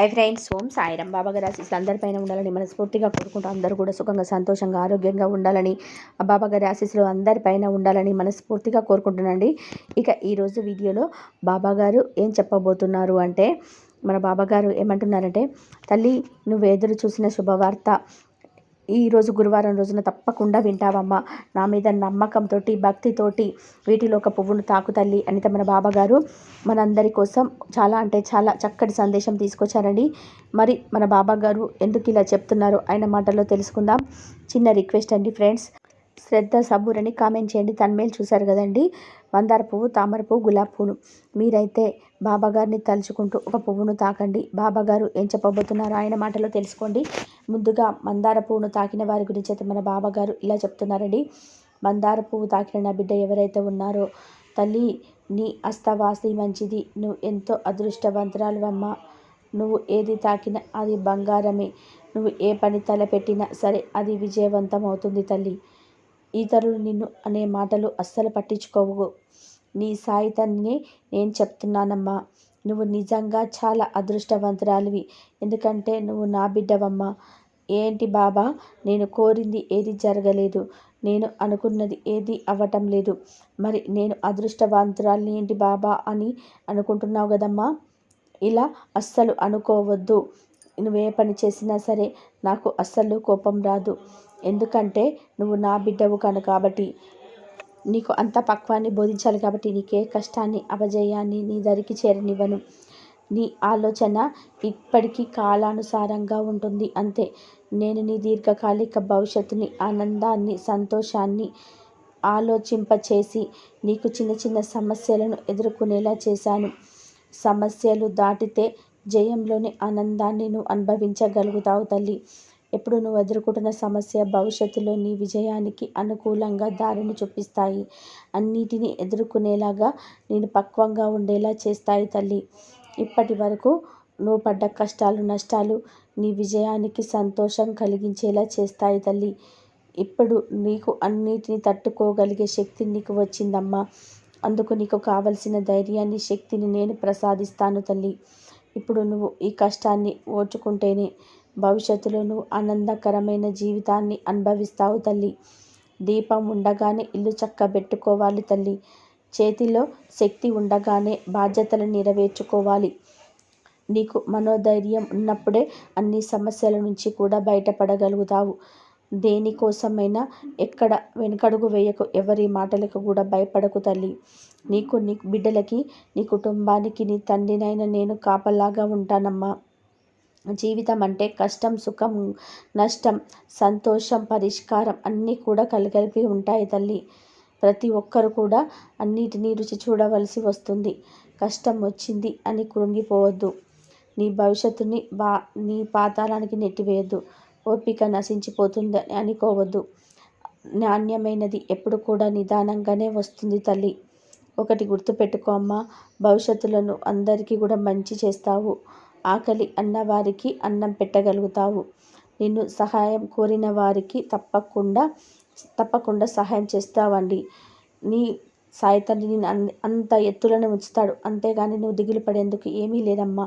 I friends Om Sairam Baba గారి ఆశీస్సులు అందరిపైన ఉండాలని మనస్ఫూర్తిగా కోరుకుంటూ అందరూ కూడా సుఖంగా సంతోషంగా ఆరోగ్యంగా ఉండాలని బాబా గారి ఆశీస్సులు అందరిపైన ఉండాలని మనస్ఫూర్తిగా కోరుకుంటున్నాండి ఇక ఈరోజు వీడియోలో బాబా గారు ఏం చెప్పబోతున్నారు అంటే మన బాబాగారు ఏమంటున్నారంటే తల్లి నువ్వు ఎదురు చూసిన శుభవార్త ఈరోజు గురువారం రోజున తప్పకుండా వింటావమ్మా. నా మీద నమ్మకంతో భక్తితోటి వీటిలో ఒక పువ్వును తాకు తల్లి అని మన బాబాగారు మనందరి కోసం చాలా అంటే చాలా చక్కటి సందేశం తీసుకొచ్చారండి. మరి మన బాబాగారు ఎందుకు ఇలా చెప్తున్నారో ఆయన మాటల్లో తెలుసుకుందాం. చిన్న రిక్వెస్ట్ అండి ఫ్రెండ్స్. శ్రద్ధ సబ్బురని కామెంట్ చేయండి. తన్మేలు చూశారు కదండి? మందార పువ్వు తామర పువ్వు గులాబీ పువ్వులు మీరైతే బాబాగారిని తలుచుకుంటూ ఒక పువ్వును తాకండి. బాబాగారు ఏం చెప్పబోతున్నారో? ఆయన మాటలో తెలుసుకోండి. ముందుగా మందార పువ్వును తాకిన వారి గురించి అయితే మన బాబాగారు ఇలా చెప్తున్నారండి. మందార పువ్వు తాకిన నా బిడ్డ ఎవరైతే ఉన్నారో తల్లి నీ అస్తవాసి మంచిది. నువ్వు ఎంతో అదృష్టవంతురాలు అమ్మ. నువ్వు ఏది తాకినా అది బంగారమే. నువ్వు ఏ పని తలపెట్టినా సరే అది విజయవంతం అవుతుంది తల్లి. ఇతరులు నిన్ను అనే మాటలు అస్సలు పట్టించుకోవు. నీ సాయితన్ని నేను చెప్తున్నానమ్మా. నువ్వు నిజంగా చాలా అదృష్టవంతురాలివి. ఎందుకంటే నువ్వు నా బిడ్డవమ్మా. ఏంటి బాబా? నేను కోరింది ఏది జరగలేదు. నేను అనుకున్నది ఏది అవ్వటం లేదు. మరి నేను అదృష్టవంతురాలిని ఏంటి బాబా అని అనుకుంటున్నావు కదమ్మా? ఇలా అస్సలు అనుకోవద్దు. నువ్వే పని చేసినా సరే నాకు అస్సలు కోపం రాదు. ఎందుకంటే నువ్వు నా బిడ్డవు కను కాబట్టి. నీకు అంత పక్వాన్ని బోధించాలి కాబట్టి నీకే కష్టాన్ని అపజయాన్ని నీ దరికి చేరనివ్వను. నీ ఆలోచన ఇప్పటికీ కాలానుసారంగా ఉంటుంది. అంతే. నేను నీ దీర్ఘకాలిక భవిష్యత్తుని ఆనందాన్ని సంతోషాన్ని ఆలోచింపచేసి నీకు చిన్న చిన్న సమస్యలను ఎదుర్కొనేలా చేశాను. సమస్యలు దాటితే జయంలోని ఆనందాన్ని నువ్వు అనుభవించగలుగుతావు తల్లి. ఎప్పుడు నువ్వు ఎదుర్కొంటున్న సమస్య భవిష్యత్తులో నీ విజయానికి అనుకూలంగా దారిని చూపిస్తాయి. అన్నిటినీ ఎదుర్కొనేలాగా నేను పక్వంగా ఉండేలా చేస్తాయి తల్లి. ఇప్పటి వరకు నువ్వు పడ్డ కష్టాలు నష్టాలు నీ విజయానికి సంతోషం కలిగించేలా చేస్తాయి తల్లి. ఇప్పుడు నీకు అన్నిటిని తట్టుకోగలిగే శక్తి నీకు వచ్చిందమ్మా. అందుకు నీకు కావలసిన ధైర్యాన్ని శక్తిని నేను ప్రసాదిస్తాను తల్లి. ఇప్పుడు నువ్వు ఈ కష్టాన్ని ఓర్చుకుంటేనే భవిష్యత్తులో నువ్వు ఆనందకరమైన జీవితాన్ని అనుభవిస్తావు తల్లి. దీపం ఉండగానే ఇల్లు చక్కబెట్టుకోవాలి తల్లి. చేతిలో శక్తి ఉండగానే బాధ్యతలు నెరవేర్చుకోవాలి. నీకు మనోధైర్యం ఉన్నప్పుడే అన్ని సమస్యల నుంచి కూడా బయటపడగలుగుతావు. దేనికోసమైనా ఎక్కడ వెనుకడుగు వేయకు ఎవరి మాటలకు కూడా భయపడకు తల్లి. నీకు నీ బిడ్డలకి నీ కుటుంబానికి నీ తండ్రినైనా నేను కాపలాగా ఉంటానమ్మా. జీవితం అంటే కష్టం సుఖం నష్టం సంతోషం పరిష్కారం అన్నీ కూడా కలిగలిపి ఉంటాయి తల్లి. ప్రతి ఒక్కరు కూడా అన్నిటినీ రుచి చూడవలసి వస్తుంది. కష్టం వచ్చింది అని కృంగిపోవద్దు. నీ భవిష్యత్తుని బా నీ పాతాళానికి నెట్టివేయద్దు. ఓపిక నశించిపోతుంది అనుకోవద్దు. నాణ్యమైనది ఎప్పుడు కూడా నిదానంగానే వస్తుంది తల్లి. ఒకటి గుర్తుపెట్టుకో అమ్మ భవిష్యత్తులను అందరికీ కూడా మంచి చేస్తావు. ఆకలి అన్నవారికి అన్నం పెట్టగలుగుతావు. నిన్ను సహాయం కోరిన వారికి తప్పకుండా తప్పకుండా సహాయం చేస్తావండి. నీ సాయి తండ్రి అంత ఎత్తులను ఉంచుతాడు. అంతేగాని నువ్వు దిగులు పడేందుకు ఏమీ లేదమ్మా.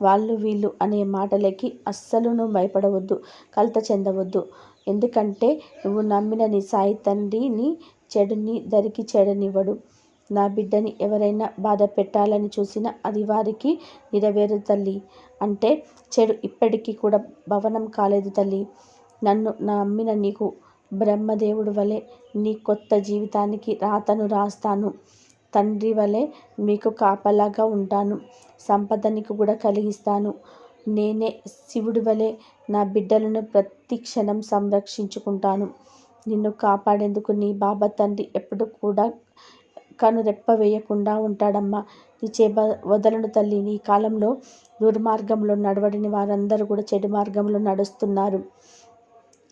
వాళ్ళు వీళ్ళు అనే మాటలకి అస్సలు నువ్వు భయపడవద్దు కలత చెందవద్దు. ఎందుకంటే నువ్వు నమ్మిన నీ సాయి తండ్రిని చెడుని దరికి చెడనివ్వడు. నా బిడ్డని ఎవరైనా బాధ పెట్టాలని చూసినా అది వారికి నెరవేరు తల్లి. అంటే చెడు ఇప్పటికీ కూడా భవనం కాలేదు తల్లి. నన్ను నమ్మిన నీకు బ్రహ్మదేవుడు వలె నీ కొత్త జీవితానికి రాతను రాస్తాను. తండ్రి వలె మీకు కాపలాగా ఉంటాను. సంపదనికి కూడా కలిగిస్తాను. నేనే శివుడి వలె నా బిడ్డలను ప్రతి క్షణం సంరక్షించుకుంటాను. నిన్ను కాపాడేందుకు నీ బాబా తండ్రి ఎప్పుడు కూడా కనురెప్ప వేయకుండా ఉంటాడమ్మా. నీ చేప వదలను తల్లి. నీ కాలంలో దుర్మార్గంలో నడవడిని వారందరూ కూడా చెడు మార్గంలో నడుస్తున్నారు.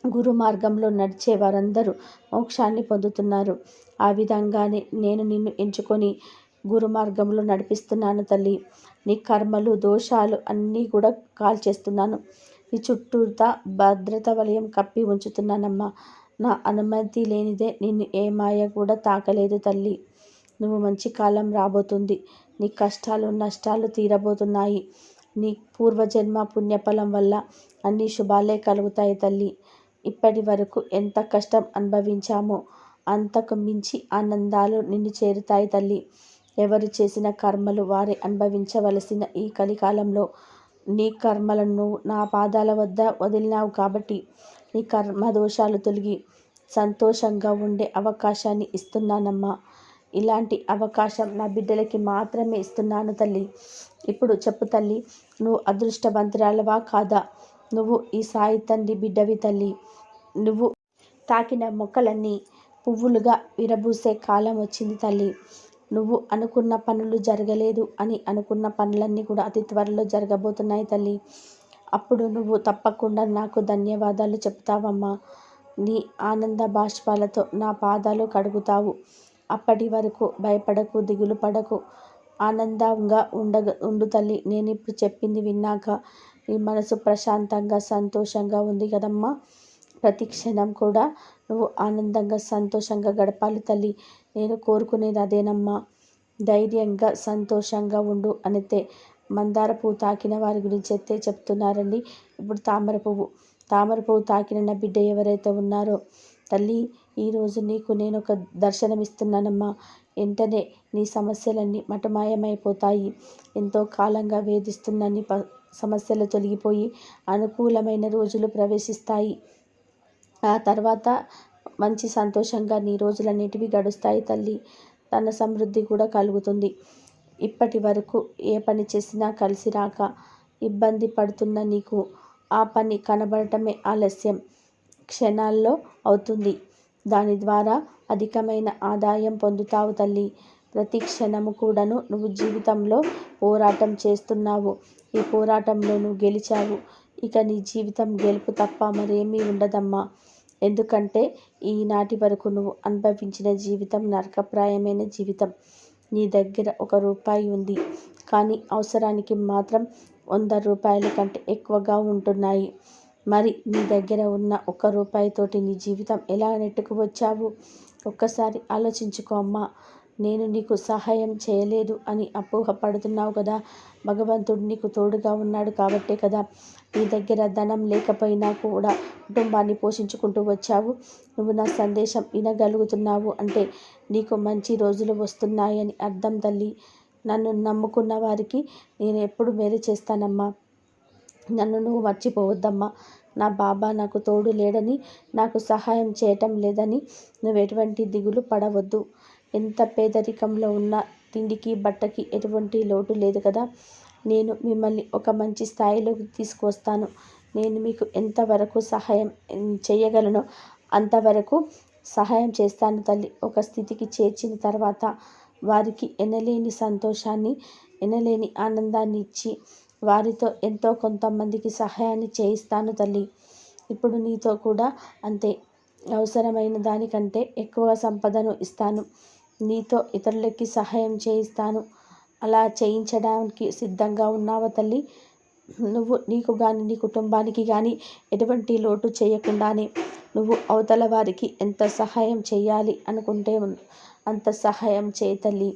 గురు మార్గంలో నడిచే వారందరూ మోక్షాన్ని పొందుతున్నారు. ఆ విధంగానే నేను నిన్ను ఎంచుకొని గురు మార్గంలో నడిపిస్తున్నాను తల్లి. నీ కర్మలు దోషాలు అన్నీ కూడా కాల్చేస్తున్నాను. నీ చుట్టూతా భద్రత వలయం కప్పి ఉంచుతున్నానమ్మా. నా అనుమతి లేనిదే నిన్ను ఏ మాయ కూడా తాకలేదు తల్లి. నువ్వు మంచి కాలం రాబోతుంది. నీ కష్టాలు నష్టాలు తీరబోతున్నాయి. నీ పూర్వజన్మ పుణ్యఫలం వల్ల అన్ని శుభాలే కలుగుతాయి తల్లి. ఇప్పటి వరకు ఎంత కష్టం అనుభవించామో అంతకు మించి ఆనందాలు నిన్ను చేరుతాయి తల్లి. ఎవరు చేసిన కర్మలు వారే అనుభవించవలసిన ఈ కలికాలంలో నీ కర్మలను నా పాదాల వద్ద వదిలినావు కాబట్టి నీ కర్మ దోషాలు తొలగి సంతోషంగా ఉండే అవకాశాన్ని ఇస్తున్నానమ్మా. ఇలాంటి అవకాశం నా బిడ్డలకి మాత్రమే ఇస్తున్నాను తల్లి. ఇప్పుడు చెప్పు తల్లి నువ్వు అదృష్టవంతురాలవా కాదా? నువ్వు ఈ సాయి తండ్రి బిడ్డవి తల్లి. నువ్వు తాకిన మొక్కలన్నీ పువ్వులుగా విరబూసే కాలం వచ్చింది తల్లి. నువ్వు అనుకున్న పనులు జరగలేదు అని అనుకున్న పనులన్నీ కూడా అతి త్వరలో జరగబోతున్నాయి తల్లి. అప్పుడు నువ్వు తప్పకుండా నాకు ధన్యవాదాలు చెప్తావమ్మా. నీ ఆనంద బాష్పాలతో నా పాదాలు కడుగుతావు. అప్పటి వరకు భయపడకు దిగులు పడకు. ఆనందంగా ఉండగ ఉండు తల్లి. నేను ఇప్పుడు చెప్పింది విన్నాక నీ మనసు ప్రశాంతంగా సంతోషంగా ఉంది కదమ్మా. ప్రతి క్షణం కూడా నువ్వు ఆనందంగా సంతోషంగా గడపాలి తల్లి. నేను కోరుకునేది అదేనమ్మా. ధైర్యంగా సంతోషంగా ఉండు అనితే మందార పువ్వు తాకిన వారి గురించి అయితే చెప్తున్నారండి. ఇప్పుడు తామర పువ్వు. తామర పువ్వు తాకిన నా బిడ్డ ఎవరైతే ఉన్నారో తల్లి ఈరోజు నీకు నేను ఒక దర్శనమిస్తున్నానమ్మా. వెంటనే నీ సమస్యలన్నీ మటమాయమైపోతాయి. ఎంతో కాలంగా వేధిస్తున్న నీ ప సమస్యలు తొలగిపోయి అనుకూలమైన రోజులు ప్రవేశిస్తాయి. ఆ తర్వాత మంచి సంతోషంగా నీ రోజులన్నిటివి గడుస్తాయి తల్లి. తన సమృద్ధి కూడా కలుగుతుంది. ఇప్పటి వరకు ఏ పని చేసినా కలిసి రాక ఇబ్బంది పడుతున్న నీకు ఆ పని కనబడటమే ఆలస్యం. క్షణాల్లో అవుతుంది. దాని ద్వారా అధికమైన ఆదాయం పొందుతావు తల్లి. ప్రతి క్షణము కూడాను నువ్వు జీవితంలో పోరాటం చేస్తున్నావు. ఈ పోరాటంలో నువ్వు గెలిచావు. ఇక నీ జీవితం గెలుపు తప్ప మరేమీ ఉండదమ్మా. ఎందుకంటే ఈనాటి వరకు నువ్వు అనుభవించిన జీవితం నరకప్రాయమైన జీవితం. నీ దగ్గర ఒక రూపాయి ఉంది. కానీ అవసరానికి మాత్రం వంద రూపాయల కంటే ఎక్కువగా ఉంటున్నాయి. మరి నీ దగ్గర ఉన్న ఒక్క రూపాయితోటి నీ జీవితం ఎలా నెట్టుకు వచ్చావు ఒక్కసారి ఆలోచించుకో అమ్మా. నేను నీకు సహాయం చేయలేదు అని అపోహపడుతున్నావు కదా. భగవంతుడు నీకు తోడుగా ఉన్నాడు కాబట్టే కదా. నీ దగ్గర ధనం లేకపోయినా కూడా కుటుంబాన్ని పోషించుకుంటూ వచ్చావు. నువ్వు నా సందేశం వినగలుగుతున్నావు అంటే నీకు మంచి రోజులు వస్తున్నాయని అర్థం తల్లి. నన్ను నమ్ముకున్న వారికి నేను ఎప్పుడు మేలు చేస్తానమ్మా. నన్ను నువ్వు మర్చిపోవద్దమ్మా. నా బాబా నాకు తోడు లేడని నాకు సహాయం చేయటం లేదని నువ్వు ఎటువంటి దిగులు పడవద్దు. ఎంత పేదరికంలో ఉన్నా తిండికి బట్టకి ఎటువంటి లోటు లేదు కదా. నేను మిమ్మల్ని ఒక మంచి స్థాయిలోకి తీసుకొస్తాను నేను మీకు ఎంతవరకు సహాయం చేయగలనో అంతవరకు సహాయం చేస్తాను తల్లి. ఒక స్థితికి చేర్చిన తర్వాత వారికి ఎనలేని సంతోషాన్ని ఎనలేని ఆనందాన్ని ఇచ్చి వారితో ఎంతో కొంతమందికి సహాయాన్ని చేయిస్తాను తల్లి. ఇప్పుడు నీతో కూడా అంతే. అవసరమైన దానికంటే ఎక్కువ సంపదను ఇస్తాను. నీతో ఇతరులకి సహాయం చేయిస్తాను. అలా చేయించడానికి సిద్ధంగా ఉన్నావా తల్లి? నువ్వు నీకు కానీ నీ కుటుంబానికి కానీ ఎటువంటి లోటు చేయకుండానే నువ్వు అవతల వారికి ఎంత సహాయం చేయాలి అనుకుంటే అంత సహాయం చేయి తల్లి.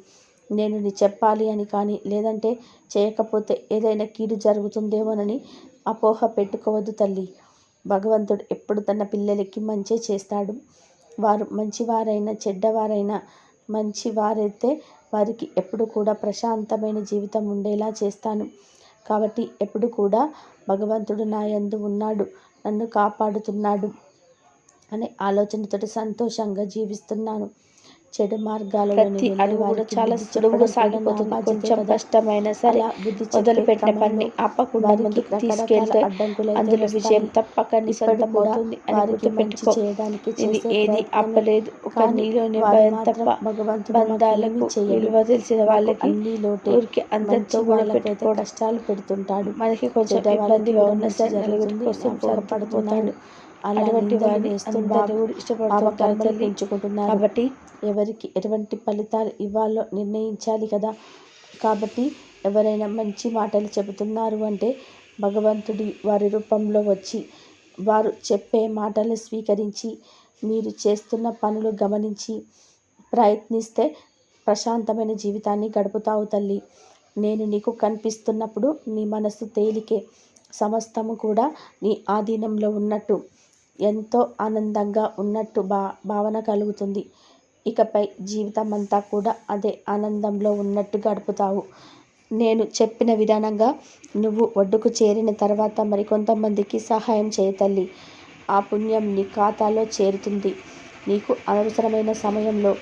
నేను చెప్పాలి అని కానీ లేదంటే చేయకపోతే ఏదైనా కీడు జరుగుతుందేమోనని అపోహ పెట్టుకోవద్దు తల్లి. భగవంతుడు ఎప్పుడు తన పిల్లలకి మంచి చేస్తాడు. వారు మంచివారైనా చెడ్డవారైనా మంచి వారైతే వారికి ఎప్పుడు కూడా ప్రశాంతమైన జీవితం ఉండేలా చేస్తాను. కాబట్టి ఎప్పుడు కూడా భగవంతుడు నా యందు ఉన్నాడు నన్ను కాపాడుతున్నాడు అనే ఆలోచనతో సంతోషంగా జీవిస్తున్నాను. చెడు మార్గాలలో ప్రతి అడుగు కూడా చాలా సులువుగా సాగిపోతుంది. కొంచెం కష్టమైన సరే మొదలుపెట్టిన పని ఆపకుండా ముందుకు తీసుకెళ్తే అందులో విజయం తప్పక నీ సొంతమవుతుంది అని గుర్తుపెట్టుకో ఇది ఏది ఆపలేదు. ఒక నీలోని భయం తప్ప బంధాలకు విలువ తెలిసిన వాళ్ళకి ఊరికి అందరితో కూడా పెట్టుకోవడం కష్టాలు పెడుతుంటాడు. మనకి కొంచెం ఇబ్బందిగా ఉన్న సరే నలుగురి కోసం పడుతున్నాడు అటువంటి వారిని ఇష్టపడుతుంటారు తల్లి ఎంచుకుంటున్నారు కాబట్టి ఎవరికి ఎటువంటి ఫలితాలు ఇవ్వాలో నిర్ణయించాలి కదా. కాబట్టి ఎవరైనా మంచి మాటలు చెబుతున్నారు అంటే భగవంతుడి వారి రూపంలో వచ్చి వారు చెప్పే మాటలు స్వీకరించి మీరు చేస్తున్న పనులు గమనించి ప్రయత్నిస్తే ప్రశాంతమైన జీవితాన్ని గడుపుతావు తల్లి. నేను నీకు కనిపిస్తున్నప్పుడు నీ మనసు తేలికే సమస్తము కూడా నీ ఆధీనంలో ఉన్నట్టు. ఎంతో ఆనందంగా ఉన్నట్టు భా భావన కలుగుతుంది. ఇకపై జీవితం అంతా కూడా అదే ఆనందంలో ఉన్నట్టు గడుపుతావు. నేను చెప్పిన విధానంగా నువ్వు ఒడ్డుకు చేరిన తర్వాత మరికొంతమందికి సహాయం చేయతల్లి ఆ పుణ్యం నీ ఖాతాలో చేరుతుంది. నీకు అనవసరమైన సమయంలో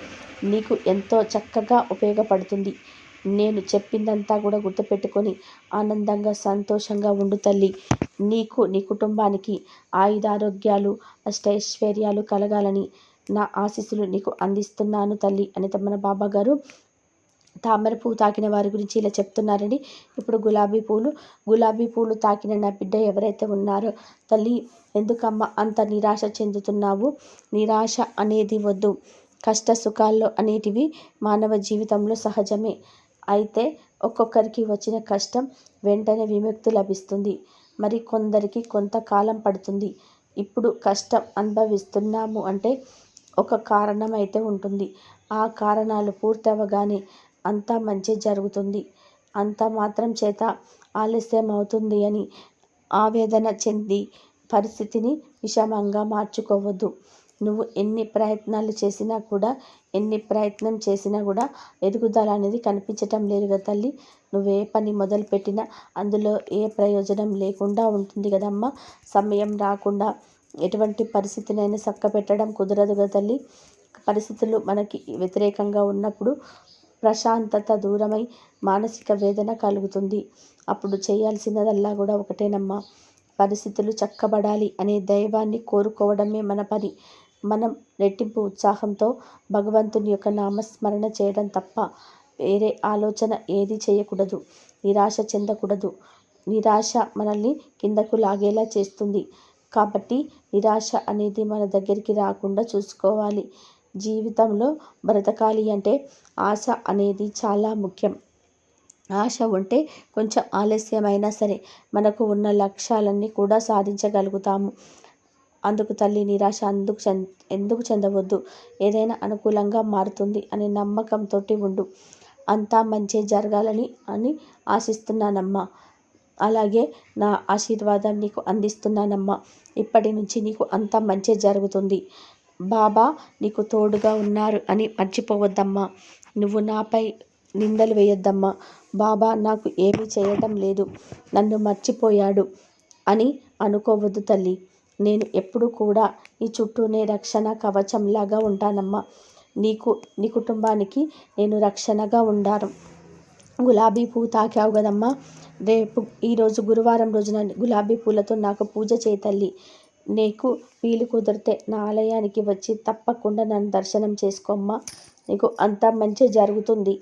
నీకు ఎంతో చక్కగా ఉపయోగపడుతుంది. నేను చెప్పిందంతా కూడా గుర్తుపెట్టుకొని ఆనందంగా సంతోషంగా ఉండు తల్లి. నీకు నీ కుటుంబానికి ఆయుధారోగ్యాలు అష్టైశ్వర్యాలు కలగాలని నా ఆశీస్సులు నీకు అందిస్తున్నాను తల్లి అని తమ్మన బాబా గారు తామర పువ్వు తాకిన వారి గురించి ఇలా చెప్తున్నారండి. ఇప్పుడు గులాబీ పూలు గులాబీ పూలు తాకిన నా బిడ్డ ఎవరైతే ఉన్నారో తల్లి ఎందుకమ్మ అంత నిరాశ చెందుతున్నావు? నిరాశ అనేది వద్దు. కష్ట సుఖాల్లో అనేటివి మానవ జీవితంలో సహజమే. అయితే ఒక్కొక్కరికి వచ్చిన కష్టం వెంటనే విముక్తి లభిస్తుంది. మరి కొందరికి కొంతకాలం పడుతుంది. ఇప్పుడు కష్టం అనుభవిస్తున్నాము అంటే ఒక కారణం అయితే ఉంటుంది. ఆ కారణాలు పూర్తవగానే అంతా మంచి జరుగుతుంది. అంత మాత్రం చేత ఆలస్యం అవుతుంది అని ఆవేదన చెంది పరిస్థితిని విషమంగా మార్చుకోవద్దు. నువ్వు ఎన్ని ప్రయత్నాలు చేసినా కూడా ఎన్ని ప్రయత్నం చేసినా కూడా ఎదుగుదల అనేది కనిపించటం లేదు కదా తల్లి. నువ్వు ఏ పని మొదలుపెట్టినా అందులో ఏ ప్రయోజనం లేకుండా ఉంటుంది కదమ్మా. సమయం రాకుండా ఎటువంటి పరిస్థితినైనా చక్కబెట్టడం కుదరదు కదా తల్లి. పరిస్థితులు మనకి వ్యతిరేకంగా ఉన్నప్పుడు ప్రశాంతత దూరమై మానసిక వేదన కలుగుతుంది. అప్పుడు చేయాల్సినదల్లా కూడా ఒకటేనమ్మా. పరిస్థితులు చక్కబడాలి అనే దైవాన్ని కోరుకోవడమే మన పని. మనం రెట్టింపు ఉత్సాహంతో భగవంతుని యొక్క నామస్మరణ చేయడం తప్ప వేరే ఆలోచన ఏది చేయకూడదు. నిరాశ చెందకూడదు. నిరాశ మనల్ని కిందకు లాగేలా చేస్తుంది. కాబట్టి నిరాశ అనేది మన దగ్గరికి రాకుండా చూసుకోవాలి. జీవితంలో బ్రతకాలి అంటే ఆశ అనేది చాలా ముఖ్యం. ఆశ ఉంటే కొంచెం ఆలస్యమైనా సరే మనకు ఉన్న లక్ష్యాలన్నీ కూడా సాధించగలుగుతాము. అందుకు తల్లి నిరాశ అందుకు చెంద ఎందుకు చెందవద్దు? ఏదైనా అనుకూలంగా మారుతుంది అనే నమ్మకంతో ఉండు. అంతా మంచి జరగాలని అని ఆశిస్తున్నానమ్మా. అలాగే నా ఆశీర్వాదం నీకు అందిస్తున్నానమ్మా. ఇప్పటి నుంచి నీకు అంతా మంచి జరుగుతుంది. బాబా నీకు తోడుగా ఉన్నారు అని మర్చిపోవద్దమ్మా. నువ్వు నాపై నిందలు వేయొద్దమ్మా. బాబా నాకు ఏమీ చేయటం లేదు. నన్ను మర్చిపోయాడు అని అనుకోవద్దు తల్లి. నేను ఎప్పుడు కూడా నీ చుట్టూనే రక్షణ కవచంలాగా ఉంటానమ్మా. నీకు నీ కుటుంబానికి నేను రక్షణగా ఉండాను. గులాబీ పువ్వు తాకావు కదమ్మా. రేపు ఈరోజు గురువారం రోజున గులాబీ పూలతో నాకు పూజ చేతల్లి నీకు వీలు కుదిరితే నా ఆలయానికి వచ్చి తప్పకుండా నన్ను దర్శనం చేసుకోమ్మా నీకు అంతా మంచి జరుగుతుంది.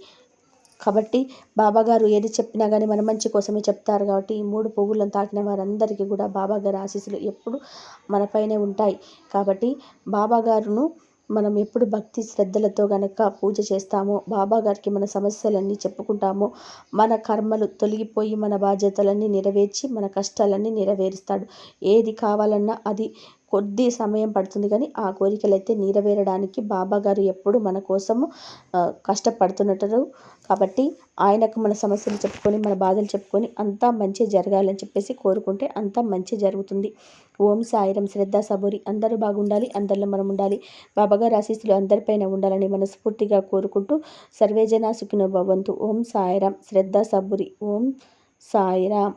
కాబట్టి బాబాగారు ఏది చెప్పినా కానీ మన మంచి కోసమే చెప్తారు కాబట్టి ఈ మూడు పువ్వులను తాకిన వారందరికీ కూడా బాబాగారి ఆశీస్సులు ఎప్పుడు మనపైనే ఉంటాయి. కాబట్టి బాబాగారును మనం ఎప్పుడు భక్తి శ్రద్ధలతో గనక పూజ చేస్తామో బాబాగారికి మన సమస్యలన్నీ చెప్పుకుంటామో మన కర్మలు తొలగిపోయి మన బాధ్యతలన్నీ నెరవేర్చి మన కష్టాలన్నీ నెరవేరుస్తాడు. ఏది కావాలన్నా అది కొద్ది సమయం పడుతుంది కానీ ఆ కోరికలు అయితే నెరవేరడానికి బాబా గారు ఎప్పుడు మన కోసము కష్టపడుతున్నట్టు కాబట్టి ఆయనకు మన సమస్యలు చెప్పుకొని మన బాధలు చెప్పుకొని అంతా మంచి జరగాలని చెప్పేసి కోరుకుంటే అంతా మంచి జరుగుతుంది. ఓం సాయిరం శ్రద్ధ సబూరి. అందరూ బాగుండాలి అందరిలో మనం ఉండాలి. బాబాగారు ఆశీస్సులు అందరిపైన ఉండాలని మనస్ఫూర్తిగా కోరుకుంటూ సర్వేజన సుఖినో భవంతు. ఓం సాయిరాం శ్రద్ధ సబూరి. ఓం సాయిరాం